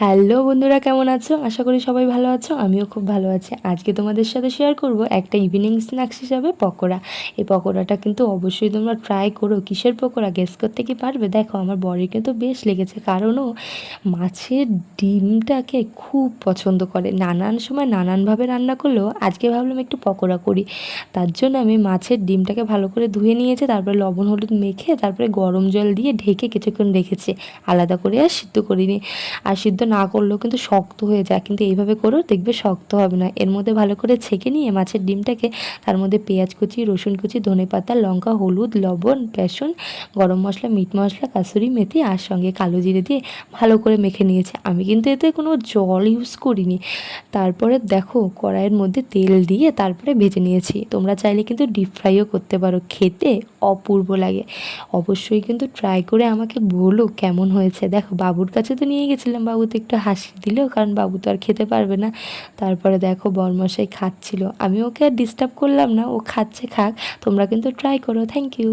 Hello বন্ধুরা, কেমন আছো? আশা করি সবাই ভালো আছো, আমিও খুব ভালো আছি। আজকে তোমাদের সাথে শেয়ার করব একটা ইভিনিং স্ন্যাক্স হিসাবে পকোড়া। এই পকোড়াটা কিন্তু অবশ্যই তোমরা ট্রাই করো, কিসের পকোড়া গেস করতে কি পারবে? দেখো, আমার বরের কিন্তু বেশ লেগেছে কারণও মাছের ডিমটাকে খুব পছন্দ করে। নানান সময় নানানভাবে রান্না করলেও আজকে ভাবলাম একটু পকোড়া করি। তার জন্য আমি মাছের ডিমটাকে ভালো করে ধুয়ে নিয়েছি, তারপরে লবণ হলুদ মেখে তারপরে গরম জল দিয়ে ঢেকে কিছুক্ষণ রেখেছি। আলাদা করে আর সিদ্ধ করিনি। আর সিদ্ধ না করলেও কিন্তু শক্ত হয়ে যায়। কিন্তু এইভাবে করেও দেখবে শক্ত হবে না। এর মধ্যে ভালো করে ছেঁকে নিয়ে মাছের ডিমটাকে তার মধ্যে পেঁয়াজ কুচি, রসুন কুচি, ধনে পাতা, লঙ্কা, হলুদ, লবণ, বেসন, গরম মশলা, মিট মশলা, কাসুরি মেথি আর সঙ্গে কালো জিরে দিয়ে ভালো করে মেখে নিয়েছে। আমি কিন্তু এতে কোনো জল ইউজ করিনি। তারপরে দেখো কড়াইয়ের মধ্যে তেল দিয়ে তারপরে ভেজে নিয়েছি। তোমরা চাইলে কিন্তু ডিপ ফ্রাইও করতে পারো। খেতে অপূর্ব লাগে। অবশ্যই কিন্তু ট্রাই করে আমাকে বলো কেমন হয়েছে। দেখো বাবুর কাছে তো নিয়ে গেছিলাম বাবু একটু হাসি দিল কারণ বাবু তো আর খেতে পারবে না। তারপরে দেখো বরমশাই খাচ্ছিল। আমি ওকে আর ডিস্টার্ব করলাম না, ও খাচ্ছে, খাক, তোমরা কিন্তু ট্রাই করো। Thank you